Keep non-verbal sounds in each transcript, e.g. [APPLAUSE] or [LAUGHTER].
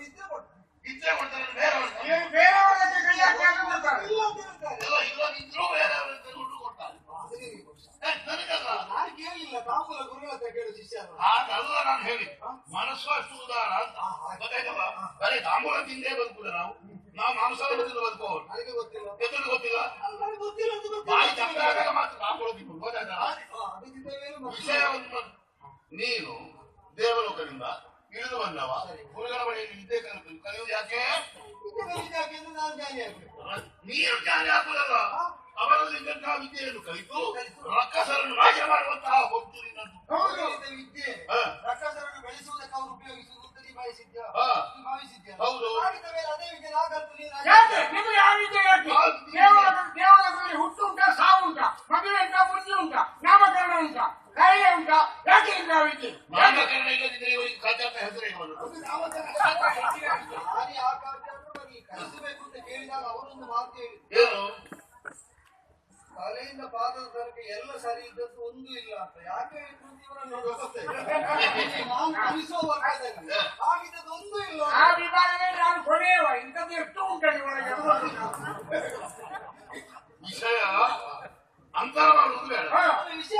ಇದ್ದೇ ಕೊಡ್ತಾರೆ ಇಲ್ಲದಿದ್ರು ಬೇರೆಯವರು ದುಡ್ಡು ಕೊಡ್ತಾರೆ ನನಗಲ್ಲ ನಾನು ಕೇಳಿಲ್ಲ ತಾಂಬೂಲ ಗುರುಗಳ ಹತ್ರ ಕೇಳು ಶಿಷ್ಯ ಹಾಗಲ್ಲ ನಾನು ಹೇಳಿ ಮನಸ್ಸು ಅಷ್ಟು ಉದಾರ ಅಂತ ಗೊತ್ತಾಯ್ತಲ್ಲ ಬರೀ ತಿಂದೇ ನಾವು ನಾವು ಮಾಂಸ ಬದುಕಲು ನನಗೆ ಗೊತ್ತಿಲ್ಲ. ಎದುರು ಗೊತ್ತಿಲ್ಲ. ನನಗೆ ಕಲಿಸಬೇಕು ಅಂತ ಕೇಳಿದಾಗ ಅವರೊಂದು ಮಾತು ಹೇಳಿದ್ರು ಏನು ತಲೆಯಿಂದ ಪಾದದ ತನಕ ಎಲ್ಲ ಸರಿ ಇದ್ದದ್ದು ಒಂದು ಇಲ್ಲ ಅಂತ ಯಾಕೆ ಹೇಳಿದ್ರು ಅಂತ ಇವರನ್ನು ಗೊತ್ತೇ ನಾನು ಕಲಿಸುವ ವರ್ಗದಲ್ಲಿ ಆಗಿದ್ದದ್ದು ಒಂದು ಇಲ್ಲ ಆ ವಿಭಾಗದಲ್ಲಿ ನಾನು ಕೊನೆಯವ ಇಂಥದ್ದು ಎಷ್ಟು ಉಂಟು ಒಳಗೆ ಅದು ಗೊತ್ತಿಲ್ಲ. ವಿಷಯ ಅಂತರ ಮಾಡುವುದು ಬೇಡ ಹಾ. ಅದು ವಿಷಯ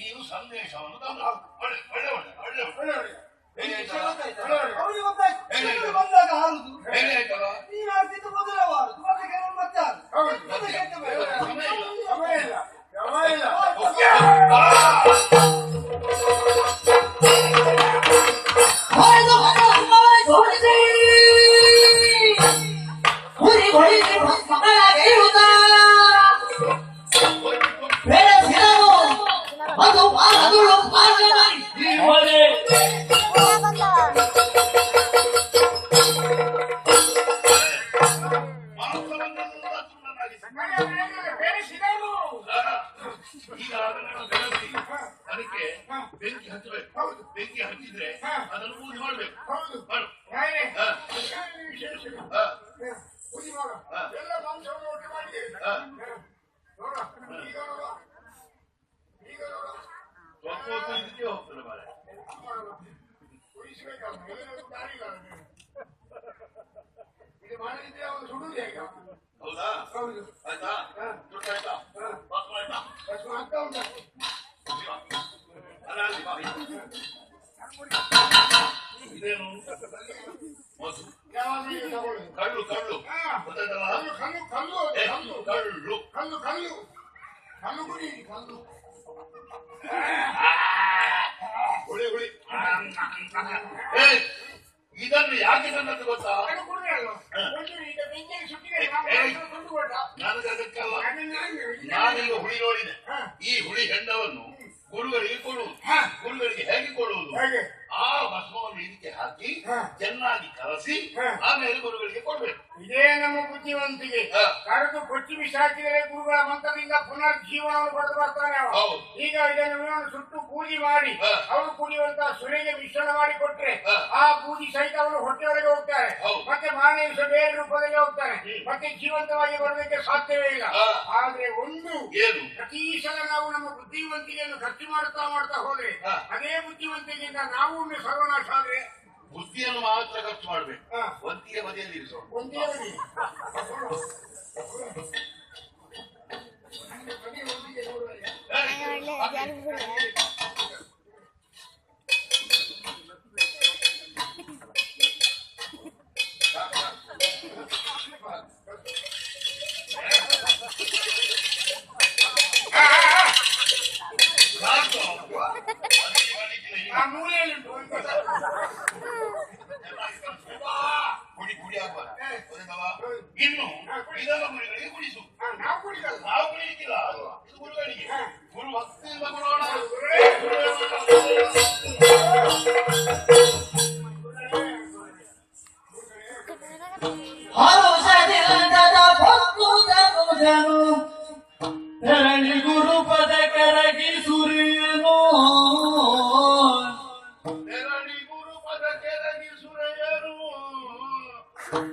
ನೀವು ಸಂದೇಶವನ್ನು ಬಂದಾಗ ಆರುದು ನೀನು ಆಡ್ತಿದ್ದು ಮೊದಲ ಆರುದು ಮತ್ತೆ ಕೆಲವರು ಮತ್ತೆ ಆರು ಎಲ್ಲ ಮಾಂಸವನ್ನು ಒಟ್ಟು ಮಾಡಿದ್ದೇವೆ ಹಾ. ನೋಡ ಈಗ ನೋಡ ಈಗ ನೋಡ ಸ್ವಲ್ಪ ಹೊತ್ತು ಇದಕ್ಕೆ ಹೋಗ್ತದೆ ಮಾರ್ರೆ. ಉಳಿಸಬೇಕಲ್ಲ ಎಲ್ಲರಿಗೂ ದಾರಿ ಇಲ್ಲ ಅವನಿಗೆ. ಇದು ಮಾಡದಿದ್ರೆ ಅವನು ಸುಡುವುದೇ ಈಗ ಹೌದಾ ಹೌದು ಆಯ್ತಾ ದುಡ್ಡು ಆಯ್ತಾ ವಾಸನೆ ಆಯ್ತಾ ಬಸ್ ಆಗ್ತಾ ಉಂಟು ಅಲ್ಲ, ಅಲ್ಲಿ ಬಾ. ಇದೇನು ಮೊಸರು ಕಳ್ಳು ಕಳ್ಳು ಕಳ್ಳು ಕಲ್ಲು ಕಲ್ಲು ಕಲ್ಲು ಕಳ್ಳು ಕಲ್ಲು ಕಲ್ಲು ಕಲ್ಲು ಗುಡಿ ಕಲ್ಲು ಗುಳಿ ಗುಳಿ ಇದನ್ನು ಯಾಕೆ ತಂದದ್ದು ಗೊತ್ತಾ ನನಗದಕ್ಕಲ್ಲ ನಾನೀಗ ಹುಳಿ ನೋಡಿದೆ ಈ ಹುಳಿ ಹೆಣ್ಣವನ್ನು ಗುರುಗಳಿಗೆ ಕೊಡುವುದು ಗುರುಗಳಿಗೆ ಹೇಗೆ ಕೊಡುವುದು ಆ ಭಸ್ಮವನ್ನು ಇದಕ್ಕೆ ಹಾಕಿ ಚೆನ್ನಾಗಿ ಕಲಸಿ ಆಮೇಲೆ ಗುರುಗಳಿಗೆ ಕೊಡ್ಬೇಕು. ಇದೇ ನಮ್ಮ ಬುದ್ಧಿವಂತಿಗೆ. ಕರೆದು ಕೊಚ್ಚಿ ಬಿಸಾಕಿದರೆ ಗುರುಗಳ ಮಂತ್ರದಿಂದ ಪುನರ್ ಜೀವನವನ್ನು ಪಡೆದು ಬರ್ತಾರೆ. ಈಗ ಇದನ್ನು ಸುಟ್ಟು ಪೂಜೆ ಮಾಡಿ. ಅವರು ಕುಡಿಯುವಂತ ಸುರೆಗೆ ಮಿಶ್ರಣ ಮಾಡಿ ಕೊಟ್ರೆ ಆ ಪೂಜೆ ಸಹಿತ ಅವರು ಹೊಟ್ಟೆಯೊಳಗೆ ಹೋಗ್ತಾರೆ. ಮತ್ತೆ ಮಾರನೇ ದಿವಸ ಬೇರೆ ರೂಪದಲ್ಲಿ ಹೋಗ್ತಾರೆ. ಮತ್ತೆ ಜೀವಂತವಾಗಿ ಬರೋದಕ್ಕೆ ಸಾಧ್ಯವೇ ಇಲ್ಲ. ಆದ್ರೆ ಒಂದು ಏನು? ಪ್ರತಿ ಸಲ ನಾವು ನಮ್ಮ ಬುದ್ಧಿವಂತಿಕೆಯನ್ನು ಖರ್ಚು ಮಾಡ್ತಾ ಮಾಡ್ತಾ ಹೋದ್ರೆ ಅದೇ ಬುದ್ಧಿವಂತಿಕೆಯಿಂದ ನಾವು ಒಮ್ಮೆ ಸರ್ವನಾಶ ಆದ್ರೆ ಬುದ್ಧಿಯನ್ನು ಮಾತ್ರ ಖರ್ಚು ಮಾಡ್ಬೇಕು ಹಾ. ಒಂದಿಗೆ ಬದಿಯಲ್ಲಿ ಇರಿಸೋಣ ಒಂದೇ ಬದಿ. ಬದಿ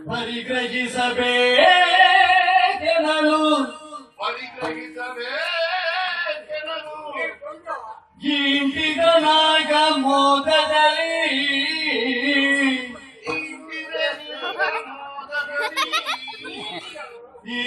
ಪರಿಗ್ರಹಿಸಬೇಕೆನಲು? ಇಂಪಿಗನಾಗ ಮೋದದಲ್ಲಿ ಈ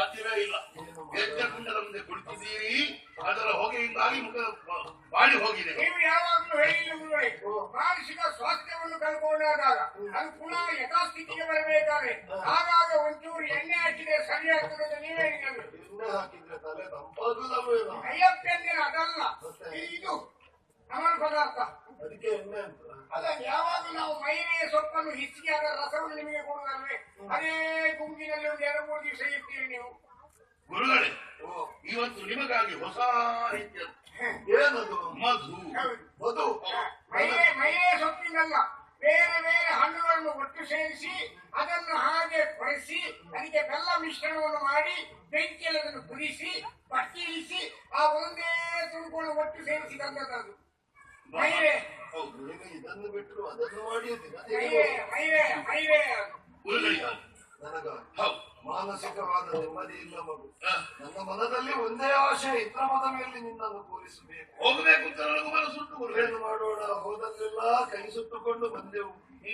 ಸಾಧ್ಯವೇ ಇಲ್ಲ. ಎಚ್ಚರ ನಮ್ದೆ ಮುಂದೆ ಕುಳಿತಿದ್ದೀರಿ ಅದರ ಹೊಗೆಯಿಂದಾಗಿ ಮುಖ ಬಾಡಿ ಹೋಗಿದೆ. ನೀವು ಯಾವಾಗಲೂ ಹೇಳಿ ಗುರುಗಳೇ ಮಾನಸಿಕ ಸ್ವಾಸ್ಥ್ಯವನ್ನು ಕಳ್ಕೊಂಡಾದಾಗ ಅದು ಪುನಃ ಯಥಾಸ್ಥಿತಿಗೆ ಬರಬೇಕಾದ್ರೆ ಆಗಾಗ ಒಂಚೂರು ಎಣ್ಣೆ ಹಾಕಿದ್ರೆ ಸರಿ ಆಗ್ತದೆ ನೀವೇ ಹೇಳಿದ್ರು ಅಯ್ಯಪ್ಪಂದಿನ ಅದಲ್ಲ. ಇದು ಅಮರ ಪದಾರ್ಥ. ಅಂತ ಅದ ಯಾವಾಗ ನಾವು ಮೈನೆಯ ಸೊಪ್ಪನ್ನು ಹಿಚ್ಚಿಗೆ ಆದ ರಸವನ್ನು ನಿಮಗೆ ಕೊಡುವುದಲ್ವೇ ಅದೇ ಗುಂಪಿನಲ್ಲಿ ಒಂದು ಎರಡು ಮೂರು ದಿವಸ ಇರ್ತೀರಿ ನೀವು. ಗುರುಗಳೇ ಇವತ್ತು ನಿಮಗಾಗಿ ಹೊಸ ರೀತಿಯ ಏನದು? ಮಧು. ಮಧು. ಮೈನೆ ಮೈನೆಯ ಸೊಪ್ಪಿನಲ್ಲ. ಬೇರೆ ಬೇರೆ ಹಣ್ಣುಗಳನ್ನು ಒಟ್ಟು ಸೇರಿಸಿ ಅದನ್ನು ಹಾಗೆ ಕೊರೆಸಿ ಅದಕ್ಕೆ ಬೆಲ್ಲ ಮಿಶ್ರಣವನ್ನು ಮಾಡಿ ಬೆಂಕಿಯಲ್ಲಿ ಅದನ್ನು ಕುದಿಸಿ ಪಟ್ಟಿ ಇಳಿಸಿ ಆ ಒಂದೇ ತುಂಬಿಕೊಂಡು ಒಟ್ಟು ಸೇರಿಸಿ ತಂದದ್ದು ಈಗ ಇದನ್ನು ಬಿಟ್ರು ಅದನ್ನು ಮಾಡಿ ಮೈರೆ ಮೈರೆ ಮೈರೆ ಗುರುಗಳಿಗೆ ನನಗ ಮಾನಸಿಕವಾದ ನೆಮ್ಮದಿ ಇಲ್ಲ ಮಗು. ನನ್ನ ಮನದಲ್ಲಿ ಒಂದೇ ಆಶೆ ಇತರ ಮನವಿಯಲ್ಲಿ ನಿನ್ನನ್ನು ಕೂರಿಸಬೇಕು ಹೋಗಬೇಕು ಅಂತ ನನಗೂ ಮನಸ್ಸುಂಟು ಏನು ಮಾಡೋಣ ಹೋದಲ್ಲೆಲ್ಲ ಕೈ ಸುಟ್ಟುಕೊಂಡು ಬಂದೆವು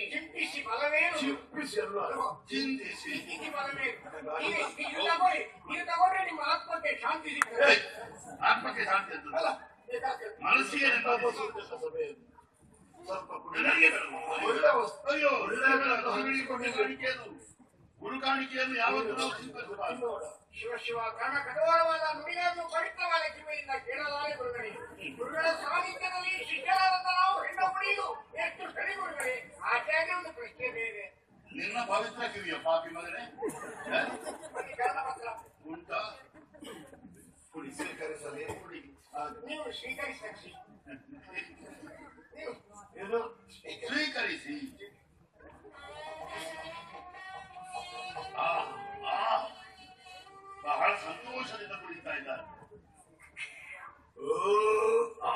ಚಿಂತಿಸಿ ಬಲವೇನು ಚಿಂತಿಸಿ ಅಲ್ವಾ ಚಿಂತಿಸಿ ಬಲವೇನು ತಗೊಂಡ್ರೆ ನಿಮ್ಮ ಆತ್ಮಕ್ಕೆ ಶಾಂತಿ ಸಿಗ್ತದೆ ಆತ್ಮಕ್ಕೆ ಶಾಂತಿ ಅಂತ ಅಲ್ಲ ಬೇಕಾಗ್ತದೆ. ಮನಸ್ಸಿಗೆ ಸ್ವಲ್ಪ. ಒಳ್ಳೆ ವಸ್ತು ಅಯ್ಯೋ ಒಳ್ಳೆ ಬೇಡ. ಗುರುಗಳಿಗೆ ಕಾಣಿಕೆ ಅದು. ಗುರು ಕಾಣಿಕೆಯನ್ನು. ಯಾವತ್ತೂ ನಾವು ಶಿವ ಶಿವ ಕರ್ಣ ಕಠೋರವಾದ ನುಡಿಗಳನ್ನು ಪವಿತ್ರವಾದ ಕಿವಿಯಿಂದ ಕೇಳಲಾರೆ ಗುರುಗಳೇ. ಗುರುಗಳ ಸಾನ್ನಿಧ್ಯದಲ್ಲಿ ಶಿಷ್ಯರಾದಂತ ನಾವು ಹೆಣ್ಣು ಕುಡಿಯುವುದು ಎಷ್ಟು ಸರಿ ಗುರುಗಳೇ? ಆಚಾರ್ಯ ಒಂದು ಪ್ರಶ್ನೆ ಬೇರೆ. ನಿನ್ನ ಪವಿತ್ರ ಕಿವಿಯ ಪಾಪಿ ಮಗನೇ. ಉಂಟಾ ಕುಡಿ ಸ್ವೀಕರಿಸಲಿ ಕುಡಿ. ಹಾಗೆ. ನೀವು ಸ್ವೀಕರಿಸಿ ನೀವು ಏನು ಸ್ವೀಕರಿಸಿ ಆ, ಆ, ಬಹಳ ಸಂತೋಷದಿಂದ ಕುಡಿತಾ ಇದ್ದಾರೆ ಓ, ಆ,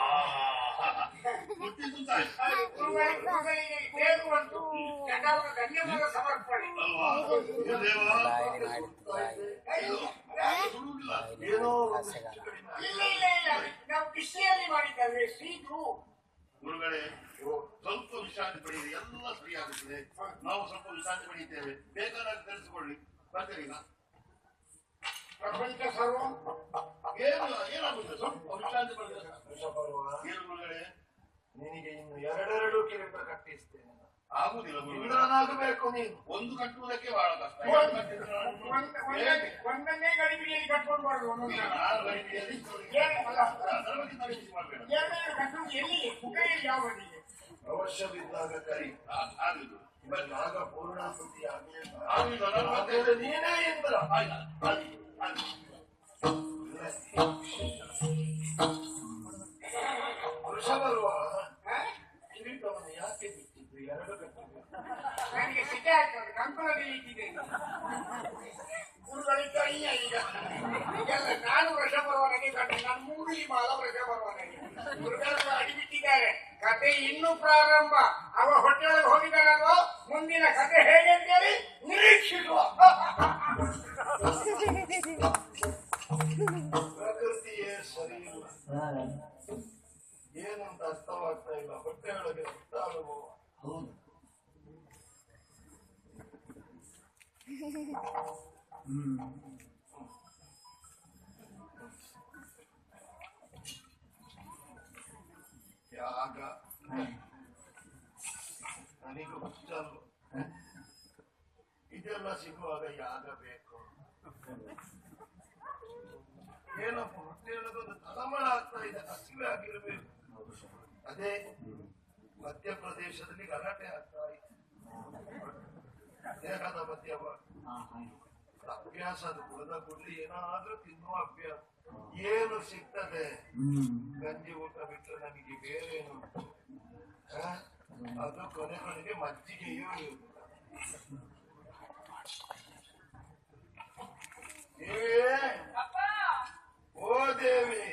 ಮುಟ್ಟಿದ್ದು ತಾಯಿ ಗುರುಗಳಿಗೆ ಗುರುಗಳಿಗೆ ಬೇಡುವಂತು ಜನರ ಧನ್ಯವಾದ ಸಮರ್ಪಣೆ ಅಲ್ವಾ ಗುರುದೇವ ಅಯ್ಯೋ, ಸುಡುವುದಿಲ್ಲ ಏನೋ ಒಂದು ಹೆಚ್ಚು ಕಡಿಮೆ ಆಗಿದೆ. ಇಲ್ಲ ಇಲ್ಲ ಇಲ್ಲ ನಾವು ಬಿಸಿಯಲ್ಲಿ ಮಾಡಿದ್ದಾರೆ ಸ್ವೀಟು ಗುರುಗಳೇ ಓ, ಸ್ವಲ್ಪ ವಿಶ್ರಾಂತಿ ಪಡೆಯಿರಿ ಎಲ್ಲ ಸರಿಯಾಗುತ್ತದೆ ನಾವು ಸ್ವಲ್ಪ ವಿಶ್ರಾಂತಿ ಪಡೆಯುತ್ತೇವೆ. ಬೇಕಾದಾಗ ತಿಳಿಸಿಕೊಳ್ಳಿ ಬರ್ತೀರಿಗ ಪ್ರಪಂಚ ಸರ್ವ ಏನು ಏನಾಗುತ್ತೆ? ಸ್ವಲ್ಪ ವಿಶ್ರಾಂತಿ ಪಡೆದ ಏನು ಗುರುಗಳೇ? ನಿನಗೆ ಇನ್ನು ಎರಡೆರಡು ಕಿರೀಟ ಕಟ್ಟಿಸ್ತೇನೆ. ನಾನು. ಆಗುದಿಲ್ಲ. ಗುರುಗಳೇ ಇಂದ್ರನಾಗಬೇಕು ನೀನು. ಒಂದು ಕಟ್ಟುವುದಕ್ಕೆ ಬಹಳ ಕಷ್ಟ? ಒಂದನ್ನೇ- ಗಡಿಬಿಡಿಯಲ್ಲಿ ಕಟ್ಕೊಂಡು ಬರೋದು ಎಲ್ಲಿಗೆ ಮುಖಯಲ್ಲಿ ಯಾವ ಅವಶ್ಯವಿದ್ದಾಗ ಕರಿ. ಆ- ಆಗುದು. ಇವತ್ತು ಆಗ ಪೂರ್ಣಾಹುತಿ ಆಗಲಿಲ್ಲ ಆಗುದಿಲ್ಲ ನಾನು ಎಂದ್ರ ವೃಷ ಬರುವ? ಕಿರೀಟವನ್ನು ಯಾಕೆ [LAUGHS] ನನಗೆ ಸಿಟ್ಟೆ ಆಗ್ತದೆ ಕಂಕುಳದಲ್ಲಿ ಇಟ್ಟಿದ್ದೇನೆ ಗುರುಗಳಿದ್ದ ಈಗ ಈಗ ನಾನು ವೃಷ ಬರುವವನಿಗೆ ಕಂಡು ನಾನು ಮೂಗಿಲಿ ಮಾಲ ವೃಷ ಬರುವವನಿಗೆ ಗುರುಗಳು ಅಡಿಬಿಟ್ಟಿದ್ದಾರೆ ಕತೆ ಇನ್ನೂ ಪ್ರಾರಂಭ ಅವ ಹೊಟ್ಟೆಯೊಳಗೆ ಹೋಗಿದ್ದಾನಲ್ವೋ ಮುಂದಿನ ಕತೆ ಹೇಗೆ ಅಂತೇಳಿ ನಿರೀಕ್ಷಿಸುವ ಪ್ರಕೃತಿಯೇ ಸರಿ ಇಲ್ಲ. ಏನಂತ ಅರ್ಥವಾಗ್ತಾ ಇಲ್ಲ うん。やが、何が来たのいたらしくはやがべこ。నేను పుట్టిన తలమడ అదే ಮಧ್ಯಪ್ರದೇಶದಲ್ಲಿ ಗಲಾಟೆ ಆಗ್ತಾ ಇತ್ತು ದೇಹದ ಮಧ್ಯ ಅಭ್ಯಾಸ ಅದು ಕುಡಿದ ಕುಡ್ಲಿ ಏನಾದ್ರೂ ತಿನ್ನುವ ಅಭ್ಯಾಸ. ಏನು ಸಿಗ್ತದೆ? ಗಂಜಿ ಊಟ ಬಿಟ್ಟರೆ ನನಗೆ ಬೇರೆ ಏನು ಅದು ಕೊನೆಗಳಿಗೆ ಮಜ್ಜಿಗೆಯೂ ಏ ಓ ದೇವಿ!